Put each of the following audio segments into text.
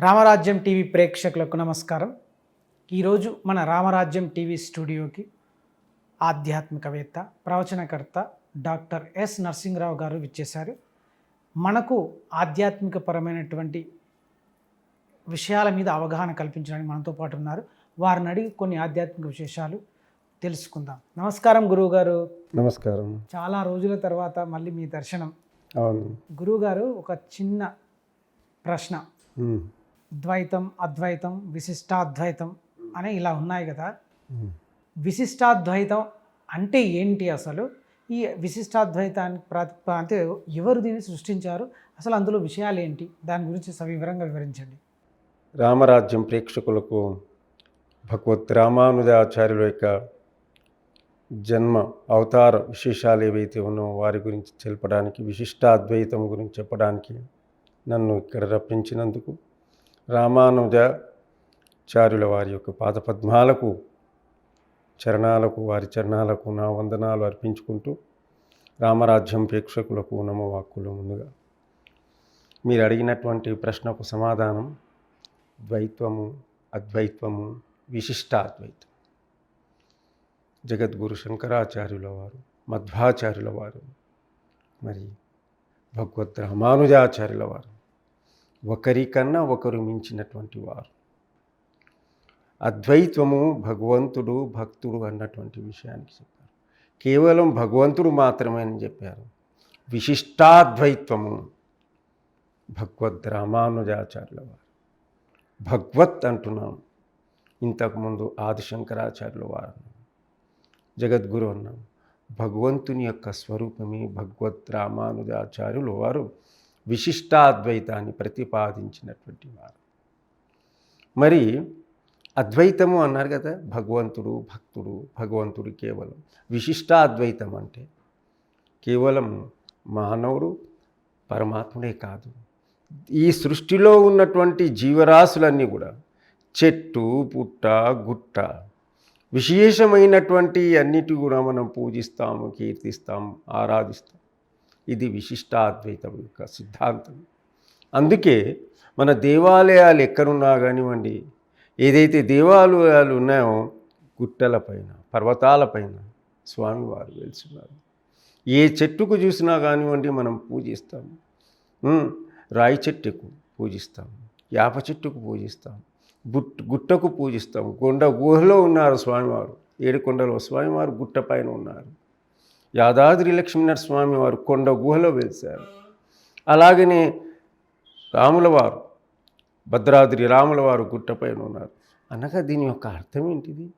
రామరాజ్యం TV ప్రేక్షకులకు నమస్కారం. ఈరోజు మన రామరాజ్యం టీవీ స్టూడియోకి ఆధ్యాత్మికవేత్త ప్రవచనకర్త డాక్టర్ ఎస్ నరసింహరావు గారు విచ్చేశారు. మనకు ఆధ్యాత్మికపరమైనటువంటి విషయాల మీద అవగాహన కల్పించడానికి మనతో పాటు ఉన్నారు. వారిని అడిగి కొన్ని ఆధ్యాత్మిక విశేషాలు తెలుసుకుందాం. నమస్కారం గురువుగారు. నమస్కారం. చాలా రోజుల తర్వాత మళ్ళీ మీ దర్శనం. అవును. గురువుగారు ఒక చిన్న ప్రశ్న. ద్వైతం అద్వైతం విశిష్టాద్వైతం అని ఇలా ఉన్నాయి కదా. విశిష్టాద్వైతం అంటే ఏంటి అసలు? ఈ విశిష్టాద్వైతానికి ప్రాతి అంటే ఎవరు దీన్ని సృష్టించారు? అసలు అందులో విషయాలు ఏంటి? దాని గురించి సవివరంగా వివరించండి. రామరాజ్యం ప్రేక్షకులకు భగవత్ రామానుజాచార్యుల యొక్క జన్మ అవతార విశేషాలు ఏవైతే ఉన్నాయో వారి గురించి తెలపడానికి విశిష్టాద్వైతం గురించి చెప్పడానికి నన్ను ఇక్కడ రప్పించినందుకు రామానుజాచార్యుల వారి యొక్క పాదపద్మాలకు చరణాలకు వారి చరణాలకు నా వందనాలు అర్పించుకుంటూ రామరాజ్యం ప్రేక్షకులకు నమవాక్కులు ముందుగా. మీరు అడిగినటువంటి ప్రశ్నకు సమాధానం ద్వైత్వము అద్వైత్వము విశిష్టాద్వైతం జగద్గురు శంకరాచార్యుల వారు మధ్వాచార్యుల వారు మరి భగవద్ రామానుజాచార్యుల వారు. ఒకరికన్నా ఒకరు మించినటువంటి వారు. అద్వైతము భగవంతుడు భక్తుడు అన్నటువంటి విషయానికి చెప్పారు. కేవలం భగవంతుడు మాత్రమే అని చెప్పారు. విశిష్టాద్వైత్వము భగవద్ రామానుజాచార్యుల వారు. భగవత్ అంటున్నాం. ఇంతకుముందు ఆదిశంకరాచార్యుల వారు అన్నాం. జగద్గురు అన్నాం. భగవంతుని యొక్క స్వరూపమే భగవద్ రామానుజాచార్యులు వారు విశిష్టాద్వైతాన్ని ప్రతిపాదించినటువంటి వారు. మరి అద్వైతము అన్నారు కదా భగవంతుడు భక్తుడు భగవంతుడు కేవలం. విశిష్టాద్వైతం అంటే కేవలం మానవుడు పరమాత్ముడే కాదు. ఈ సృష్టిలో ఉన్నటువంటి జీవరాశులన్నీ కూడా చెట్టు పుట్ట గుట్ట విశేషమైనటువంటి అన్నిటి కూడా మనం పూజిస్తాము కీర్తిస్తాము ఆరాధిస్తాం ఇది విశిష్టాద్వైతం యొక్క సిద్ధాంతం. అందుకే మన దేవాలయాలు ఎక్కడున్నా కానివ్వండి ఏదైతే దేవాలయాలు ఉన్నాయో గుట్టలపైన పర్వతాలపైన స్వామివారు వెలుసున్నారు ఏ చెట్టుకు చూసినా కానివ్వండి మనం పూజిస్తాం. రాయి చెట్టుకు పూజిస్తాం. యాప చెట్టుకు పూజిస్తాం. గుట్ గుట్టకు పూజిస్తాము కొండ గుహలో ఉన్నారు స్వామివారు. ఏడుకొండలో స్వామివారు గుట్టపైన ఉన్నారు. యాదాద్రి లక్ష్మీనరసింహ స్వామి వారు కొండ గుహలో వెలిశారు. అలాగనే రాముల వారు భద్రాద్రి రాముల వారు గుట్టపైన ఉన్నారు. అనగా దీని యొక్క అర్థం ఏంటిది?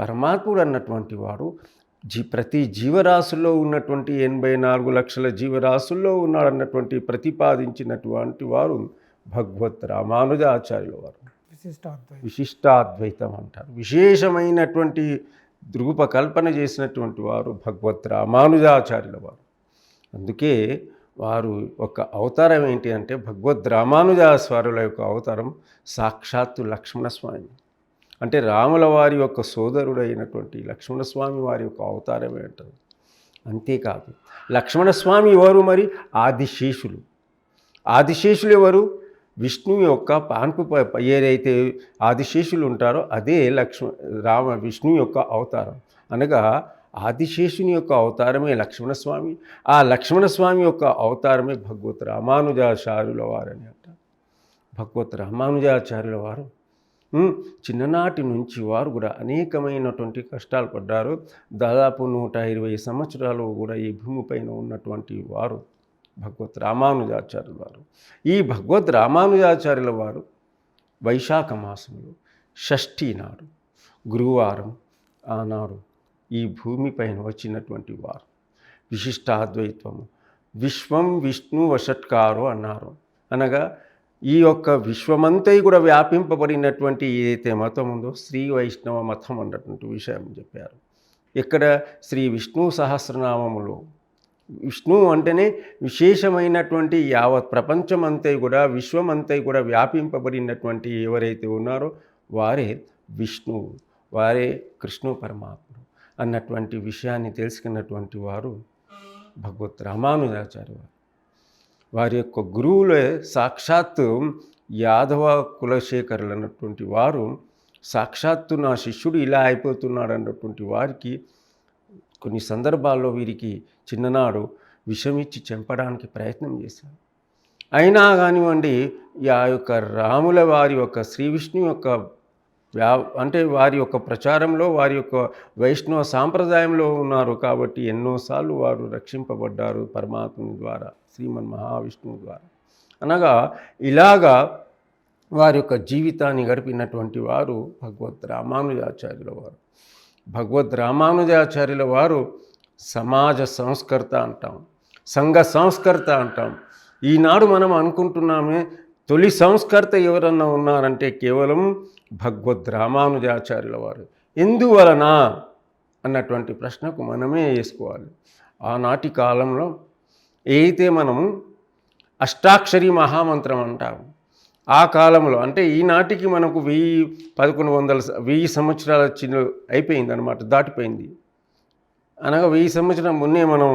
పరమాత్ముడు అన్నటువంటి వాడు జీ ప్రతి జీవరాశుల్లో ఉన్నటువంటి ఎనభై నాలుగు లక్షల జీవరాశుల్లో ఉన్నాడన్నటువంటి ప్రతిపాదించినటువంటి వారు భగవత్ రామానుజాచార్యుల వారు. విశిష్టాద్వైతం అంటారు. విశేషమైనటువంటి రూపకల్పన చేసినటువంటి వారు భగవత్ రామానుజాచార్యుల వారు. అందుకే వారు ఒక అవతారం ఏంటి అంటే భగవద్ రామానుజాచార్యుల యొక్క అవతారం సాక్షాత్తు లక్ష్మణస్వామి. అంటే రాముల వారి యొక్క సోదరుడైనటువంటి లక్ష్మణస్వామి వారి యొక్క అవతారమే అంటారు అంతేకాదు లక్ష్మణస్వామి ఎవరు మరి? ఆదిశేషులు. ఆదిశేషులు ఎవరు? విష్ణువు యొక్క పాన్పు ఏదైతే ఆదిశేషులు ఉంటారో అదే లక్ష్మ రామ విష్ణువు యొక్క అవతారం. అనగా ఆదిశేషుని యొక్క అవతారమే లక్ష్మణస్వామి ఆ లక్ష్మణస్వామి యొక్క అవతారమే భగవత్ రామానుజాచార్యుల వారని అంటారు భగవత్ రామానుజాచార్యుల వారు చిన్ననాటి నుంచి వారు కూడా అనేకమైనటువంటి కష్టాలు పడ్డారు. దాదాపు నూట ఇరవై సంవత్సరాలు కూడా ఈ భూమిపైన ఉన్నటువంటి వారు. భగవత్ రామానుజాచార్యుల వారు. ఈ భగవద్ రామానుజాచార్యుల వారు వైశాఖ మాసంలో షష్ఠి నాడు గురువారం ఆనాడు ఈ భూమిపైన వచ్చినటువంటి వారు. విశిష్టాద్వైత్వము. విశ్వం విష్ణు వషట్కారు అన్నారు. అనగా ఈ యొక్క విశ్వమంతై కూడా వ్యాపింపబడినటువంటి ఏదైతే మతం ఉందో శ్రీ వైష్ణవ మతం అన్నటువంటి విషయం చెప్పారు. ఇక్కడ శ్రీ విష్ణు సహస్రనామములో విష్ణు అంటేనే విశేషమైనటువంటి యావత్ ప్రపంచమంతా కూడా విశ్వమంతా కూడా వ్యాపింపబడినటువంటి ఎవరైతే ఉన్నారో వారే విష్ణువు వారే కృష్ణు పరమాత్ముడు అన్నటువంటి విషయాన్ని తెలుసుకున్నటువంటి వారు భగవత్ రామానుజాచార్య వారు. వారి యొక్క గురువులే సాక్షాత్తు యాదవ కులశేఖరులు అన్నటువంటి వారు సాక్షాత్తు నా శిష్యుడు ఇలా అయిపోతున్నాడు అన్నటువంటి వారికి కొన్ని సందర్భాల్లో వీరికి చిన్ననాడు విషమిచ్చి చంపడానికి ప్రయత్నం చేశారు అయినా కానివ్వండి ఆ యొక్క రాముల వారి యొక్క శ్రీ విష్ణు యొక్క వ్యా అంటే వారి యొక్క ప్రచారంలో వారి యొక్క వైష్ణవ సాంప్రదాయంలో ఉన్నారు కాబట్టి ఎన్నోసార్లు వారు రక్షింపబడ్డారు పరమాత్ముని ద్వారా శ్రీమన్ మహావిష్ణువు ద్వారా. అనగా ఇలాగా వారి యొక్క జీవితాన్ని గడిపినటువంటి వారు భగవద్ రామానుజాచార్యుల వారు. భగవద్ రామానుజాచార్యుల వారు సమాజ సంస్కర్త అంటాం సంఘ సంస్కర్త అంటాం. ఈనాడు మనం అనుకుంటున్నామే తొలి సంస్కర్త ఎవరన్నా ఉన్నారంటే కేవలం భగవద్ రామానుజాచార్యుల వారు. ఎందువలన? అన్నటువంటి ప్రశ్నకు మనమే వేసుకోవాలి. ఆనాటి కాలంలో ఏదైతే మనము అష్టాక్షరి మహామంత్రం అంటాము ఆ కాలంలో అంటే ఈనాటికి మనకు వెయ్యి పదకొండు వందల వెయ్యి సంవత్సరాల చిన్న అయిపోయింది అనమాట దాటిపోయింది. అనగా వెయ్యి సంవత్సరం మున్నే మనం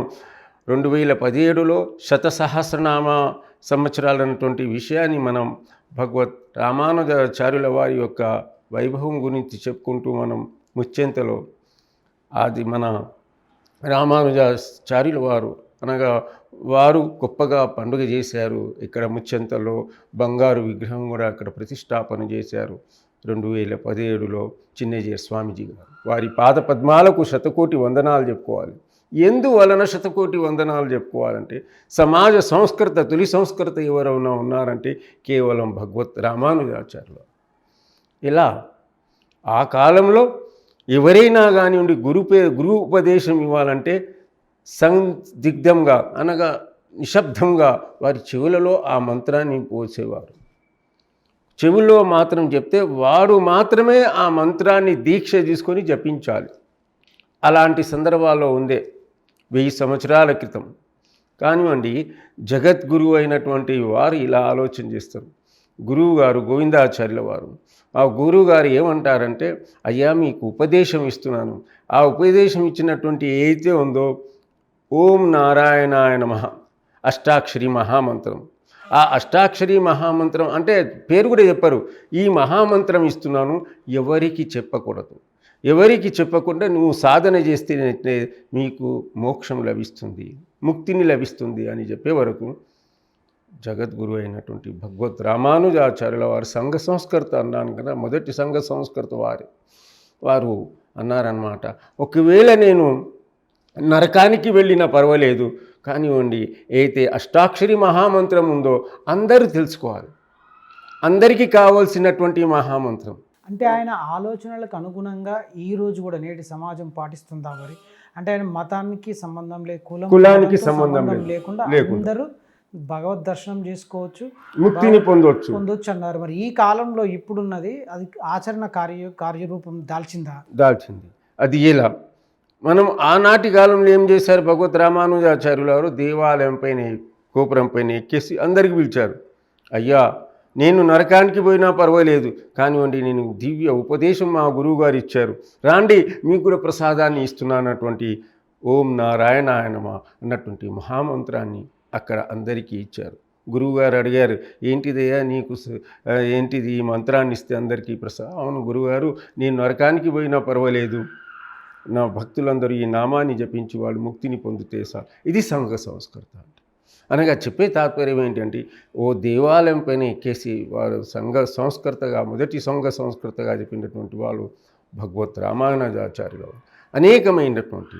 రెండు వేల పదిహేడులో శతసహస్రనామ సంవత్సరాలు అన్నటువంటి విషయాన్ని మనం భగవత్ రామానుజాచార్యుల వారి యొక్క వైభవం గురించి చెప్పుకుంటూ మనం ముచ్చెంతలో అది మన రామానుజాచార్యుల వారు అనగా వారు గొప్పగా పండుగ చేశారు. ఇక్కడ ముచ్చెంతలో బంగారు విగ్రహం కూడా అక్కడ ప్రతిష్టాపన చేశారు. రెండు వేల పదిహేడులో చిన్నజీయ స్వామిజీ గారు. వారి పాద పద్మాలకు శతకోటి వందనాలు చెప్పుకోవాలి. ఎందువలన శతకోటి వందనాలు చెప్పుకోవాలంటే సమాజ సంస్కృత తొలి సంస్కృత ఎవరైనా ఉన్నారంటే కేవలం భగవత్ రామానుజాచార్యులు. ఇలా ఆ కాలంలో ఎవరైనా కానివ్వండి గురుపే గురు ఉపదేశం ఇవ్వాలంటే సందిగ్ధంగా అనగా నిశ్శబ్దంగా వారి చెవులలో ఆ మంత్రాన్ని పోసేవారు. చెవుల్లో మాత్రం చెప్తే వారు మాత్రమే ఆ మంత్రాన్ని దీక్ష తీసుకొని జపించాలి. అలాంటి సందర్భాల్లో ఉందే వెయ్యి సంవత్సరాల క్రితం. కానివ్వండి జగద్గురువు అయినటువంటి వారు ఇలా ఆలోచన చేస్తారు. గురువు గారు గోవిందాచార్యుల వారు ఆ గురువు గారు ఏమంటారంటే అయ్యా మీకు ఉపదేశం ఇస్తున్నాను. ఆ ఉపదేశం ఇచ్చినటువంటి ఏదైతే ఉందో ఓం నారాయణాయ నమ. అష్టాక్షరి మహామంత్రం. ఆ అష్టాక్షరి మహామంత్రం అంటే పేరు కూడా చెప్పరు. ఈ మహామంత్రం ఇస్తున్నాను ఎవరికి చెప్పకూడదు. ఎవరికి చెప్పకుండా నువ్వు సాధన చేస్తే మీకు మోక్షం లభిస్తుంది ముక్తిని లభిస్తుంది అని చెప్పే వరకు జగద్గురు అయినటువంటి భగవద్ రామానుజాచార్యుల వారు సంఘ సంస్కృత అన్నాను కదా మొదటి సంఘ సంస్కృత వారి. వారు అన్నారన్నమాట ఒకవేళ నేను నరకానికి వెళ్ళినా పర్వాలేదు. కానివ్వండి అయితే అష్టాక్షరి మహామంత్రం ఉందో అందరూ తెలుసుకోవాలి. అందరికీ కావలసినటువంటి మహామంత్రం. అంటే ఆయన ఆలోచనలకు అనుగుణంగా ఈ రోజు కూడా నేటి సమాజం పాటిస్తుందా మరి? అంటే ఆయన మతానికి సంబంధం లేదు కులం కులానికి సంబంధం. లేకుండా లేకుండా. అందరూ భగవద్ దర్శనం చేసుకోవచ్చు ముక్తిని పొందవచ్చు పొందొచ్చు అన్నారు మరి. ఈ కాలంలో ఇప్పుడున్నది అది ఆచరణ కార్య కార్యరూపం దాల్చిందా? దాల్చింది. అది ఎలా? మనం ఆనాటి కాలంలో ఏం చేశారు? భగవత్ రామానుజాచార్యులు వారు దేవాలయం పైన గోపురం పైన ఎక్కేసి అందరికి పిలిచారు. అయ్యా నేను నరకానికి పోయినా పర్వాలేదు కానివ్వండి నేను దివ్య ఉపదేశం మా గురువు గారు ఇచ్చారు. రాండి మీకు కూడా ప్రసాదాన్ని ఇస్తున్నానటువంటి ఓం నారాయణాయనమా అన్నటువంటి మహామంత్రాన్ని అక్కడ అందరికీ ఇచ్చారు. గురువుగారు అడిగారు ఏంటిదయ్యా నీకు స- ఏంటిది ఈ మంత్రాన్ని ఇస్తే అందరికీ ప్రసా అవును గురువుగారు నేను నరకానికి పోయినా పర్వాలేదు నా భక్తులందరూ ఈ నామాన్ని జపించి వాళ్ళు ముక్తిని పొందితే సార్. ఇది సంఘ సంస్కృత అంటే. అనగా చెప్పే తాత్పర్యం ఏంటంటే ఓ దేవాలయం పైన ఎక్కేసి వారు సంఘ సంస్కృతగా మొదటి సంఘ సంస్కృతగా చెప్పినటువంటి వాళ్ళు భగవత్ రామానుజాచార్యులు అనేకమైనటువంటి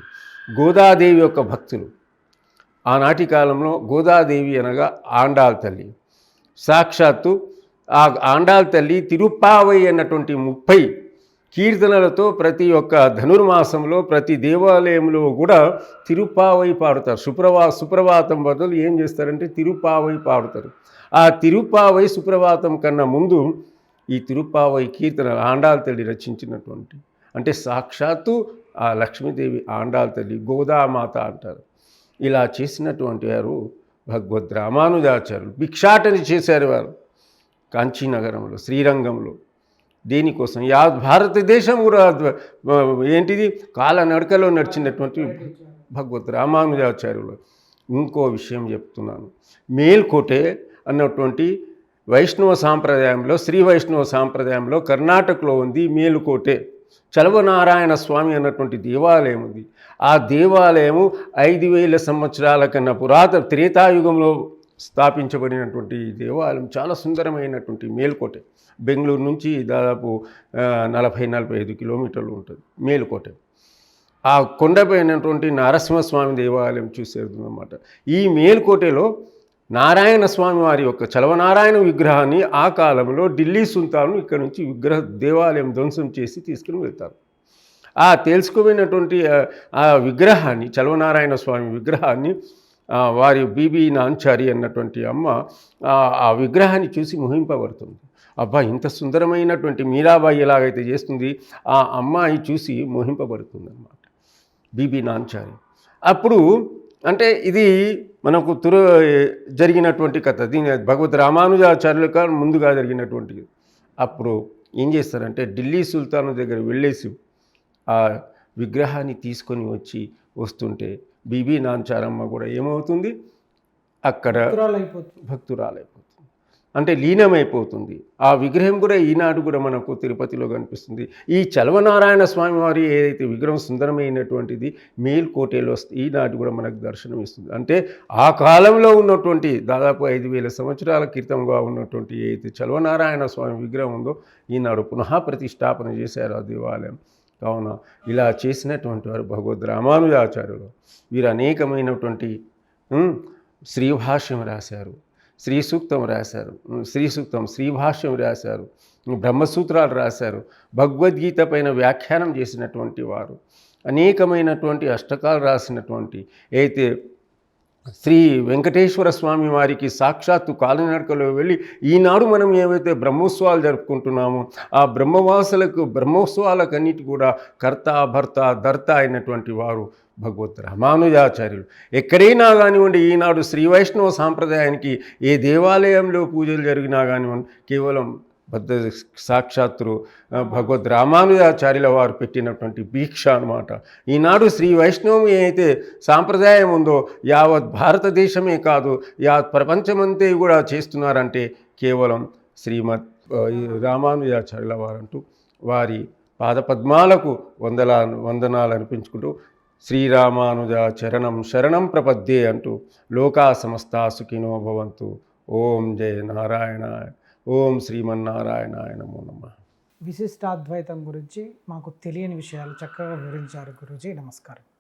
గోదాదేవి యొక్క భక్తులు. ఆనాటి కాలంలో గోదాదేవి అనగా ఆండాల్ తల్లి. సాక్షాత్తు ఆ ఆండాల్ తల్లి తిరుప్పావై అన్నటువంటి ముప్పై కీర్తనలతో ప్రతి ఒక్క ధనుర్మాసంలో ప్రతి దేవాలయంలో కూడా తిరుప్పావై పాడుతారు. సుప్రభా సుప్రభాతం బదులు ఏం చేస్తారంటే తిరుప్పావై పాడుతారు. ఆ తిరుప్పావై సుప్రభాతం కన్నా ముందు ఈ తిరుప్పావై కీర్తనలు ఆండాల తల్లి రచించినటువంటి అంటే సాక్షాత్తు ఆ లక్ష్మీదేవి ఆండాల తల్లి గోదామాత అంటారు. ఇలా చేసినటువంటి వారు భగవద్ రామానుజాచార్యులు భిక్షాటన చేశారు వారు. కాంచీనగరంలో శ్రీరంగంలో. దేనికోసం? యా భారతదేశం కూడా ఏంటిది? కాల నడకలో నడిచినటువంటి భగవత్ రామానుజాచార్యులు. ఇంకో విషయం చెప్తున్నాను. మేల్కోటే అన్నటువంటి వైష్ణవ సాంప్రదాయంలో శ్రీ వైష్ణవ సాంప్రదాయంలో కర్ణాటకలో ఉంది మేలుకోటే. చలవనారాయణ స్వామి అన్నటువంటి దేవాలయం ఉంది. ఆ దేవాలయము ఐదు వేల సంవత్సరాల కన్నా పురాత త్రేతాయుగంలో స్థాపించబడినటువంటి దేవాలయం చాలా సుందరమైనటువంటి మేలుకోటె. బెంగళూరు నుంచి దాదాపు నలభై నలభై ఐదు కిలోమీటర్లు ఉంటుంది మేలుకోటె. ఆ కొండపైనటువంటి నరసింహస్వామి దేవాలయం చూసేదన్నమాట. ఈ మేల్కోటెలో నారాయణ స్వామి వారి యొక్క చలవనారాయణ విగ్రహాన్ని ఆ కాలంలో ఢిల్లీ సుల్తాను ఇక్కడ నుంచి విగ్రహ దేవాలయం ధ్వంసం చేసి తీసుకుని వెళ్తారు. ఆ తెలుసుకుపోయినటువంటి ఆ- విగ్రహాన్ని చలవనారాయణ స్వామి విగ్రహాన్ని వారి బీబీ నాంచారి అన్నటువంటి అమ్మ ఆ విగ్రహాన్ని చూసి మోహింపబడుతుంది అబ్బా ఇంత సుందరమైనటువంటి మీరాబాయి ఎలాగైతే చేస్తుంది ఆ అమ్మాయి చూసి మోహింపబడుతుంది అన్నమాట బీబీ నాంచారి. అప్పుడు అంటే ఇది మనకు తుర జరిగినటువంటి కథ. దీని భగవద్ రామానుజాచార్యుల ముందుగా జరిగినటువంటిది అప్పుడు ఏం చేస్తారంటే ఢిల్లీ సుల్తాను దగ్గర వెళ్ళేసి ఆ విగ్రహాన్ని తీసుకొని వచ్చి వస్తుంటే బీబీ నాంచారమ్మ కూడా ఏమవుతుంది? అక్కడ భక్తురాలైపోతుంది. అంటే లీనమైపోతుంది. ఆ విగ్రహం కూడా ఈనాడు కూడా మనకు తిరుపతిలో కనిపిస్తుంది. ఈ చలవనారాయణ స్వామి వారి ఏదైతే విగ్రహం సుందరమైనటువంటిది మేల్కోటేలో ఈనాడు కూడా మనకు దర్శనం ఇస్తుంది. అంటే ఆ కాలంలో ఉన్నటువంటి దాదాపు ఐదు వేల సంవత్సరాల క్రితంగా ఉన్నటువంటి ఏదైతే చలవనారాయణ స్వామి విగ్రహం ఉందో ఈనాడు పునః ప్రతిష్టాపన చేశారు ఆ దేవాలయం. కావున ఇలా చేసినటువంటి వారు భగవద్ రామానుజాచార్యులు వీరు అనేకమైనటువంటి శ్రీభాష్యం రాశారు శ్రీ సూక్తం రాశారు శ్రీ సూక్తం శ్రీభాష్యం రాశారు బ్రహ్మసూత్రాలు రాశారు భగవద్గీత పైన వ్యాఖ్యానం చేసినటువంటి వారు అనేకమైనటువంటి అష్టకాలు రాసినటువంటి అయితే శ్రీ వెంకటేశ్వర స్వామి వారికి సాక్షాత్తు కాలినడకలో వెళ్ళి ఈనాడు మనం ఏవైతే బ్రహ్మోత్సవాలు జరుపుకుంటున్నామో ఆ బ్రహ్మవాసులకు బ్రహ్మోత్సవాలకన్నిటి కూడా కర్త భర్త దర్త అయినటువంటి వారు భగవత్ రామానుజాచార్యులు. ఎక్కడైనా కానివ్వండి ఈనాడు శ్రీ వైష్ణవ సాంప్రదాయానికి ఏ దేవాలయంలో పూజలు జరిగినా కానివ్వండి కేవలం బద్ద సాక్షాత్తు భగవద్ రామానుజాచార్యుల వారు పెట్టినటువంటి భీక్ష అనమాట ఈనాడు శ్రీ వైష్ణవం అయితే సాంప్రదాయం ఉందో యావత్ భారతదేశమే కాదు యావత్ ప్రపంచమంతే కూడా చేస్తున్నారంటే కేవలం శ్రీమద్ ఆ, రామానుజాచార్యుల వారంటూ వారి పాదపద్మాలకు వందలా వందనాలు అనిపించుకుంటూ శ్రీరామానుజ చరణం శరణం ప్రపద్యే అంటూ లోకా సమస్తా సుఖినో భవంతు. ఓం జయ నారాయణ ఓం శ్రీమన్నారాయణాయ నమో నమ. విశిష్టాద్వైతం గురించి మాకు తెలియని విషయాలు చక్కగా వివరించారు గురూజీ. నమస్కారం.